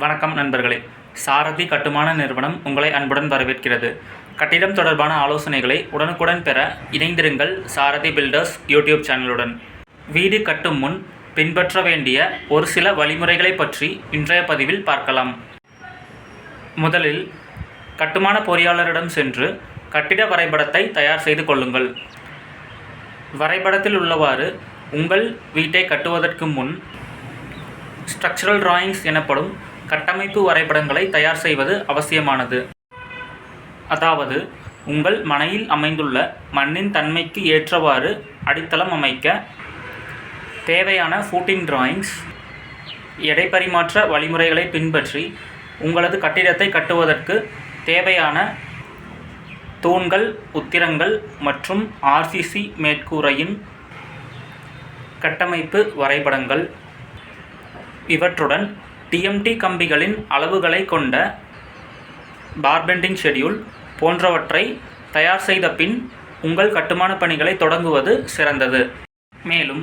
வணக்கம் நண்பர்களே. சாரதி கட்டுமான நிறுவனம் உங்களை அன்புடன் வரவேற்கிறது. கட்டிடம் தொடர்பான ஆலோசனைகளை உடனுக்குடன் பெற இணைந்திருங்கள் சாரதி பில்டர்ஸ் யூடியூப் சேனலுடன். வீடு கட்டும் முன் பின்பற்ற வேண்டிய ஒரு சில வழிமுறைகளை பற்றி இன்றைய பதிவில் பார்க்கலாம். முதலில் கட்டுமான பொறியாளரிடம் சென்று கட்டிட வரைபடத்தை தயார் செய்து கொள்ளுங்கள். வரைபடத்தில் உள்ளவாறு உங்கள் வீட்டை கட்டுவதற்கு முன் ஸ்ட்ரக்சரல் டிராயிங்ஸ் எனப்படும் கட்டமைப்பு வரைபடங்களை தயார் செய்வது அவசியமானது. அதாவது உங்கள் மனையில் அமைந்துள்ள மண்ணின் தன்மைக்கு ஏற்றவாறு அடித்தளம் அமைக்க தேவையான ஃபூட்டிங் டிராயிங்ஸ் எடை பரிமாற்ற வழிமுறைகளை பின்பற்றி உங்களது கட்டிடத்தை கட்டுவதற்கு தேவையான தூண்கள் உத்திரங்கள் மற்றும் ஆர்சிசி மேற்கூரையின் கட்டமைப்பு வரைபடங்கள். இவற்றுடன் டிஎம்டி கம்பிகளின் அளவுகளை கொண்ட பார்பெண்டிங் ஷெட்யூல் போன்றவற்றை தயார் செய்த பின் உங்கள் கட்டுமான பணிகளை தொடங்குவது சிறந்தது. மேலும்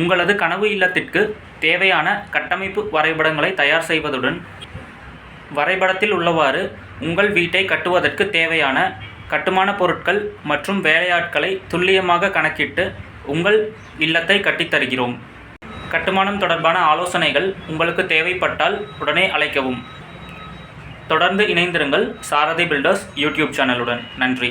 உங்களது கனவு இல்லத்திற்கு தேவையான கட்டமைப்பு வரைபடங்களை தயார் செய்வதுடன் வரைபடத்தில் உள்ளவாறு உங்கள் வீட்டை கட்டுவதற்கு தேவையான கட்டுமான பொருட்கள் மற்றும் வேலையாட்களை துல்லியமாக கணக்கிட்டு உங்கள் இல்லத்தை கட்டித்தருகிறோம். கட்டுமானம் தொடர்பான ஆலோசனைகள் உங்களுக்கு தேவைப்பட்டால் உடனே அழைக்கவும். தொடர்ந்து இணைந்திருங்கள் சாரதி பில்டர்ஸ் யூடியூப் சேனலுடன். நன்றி.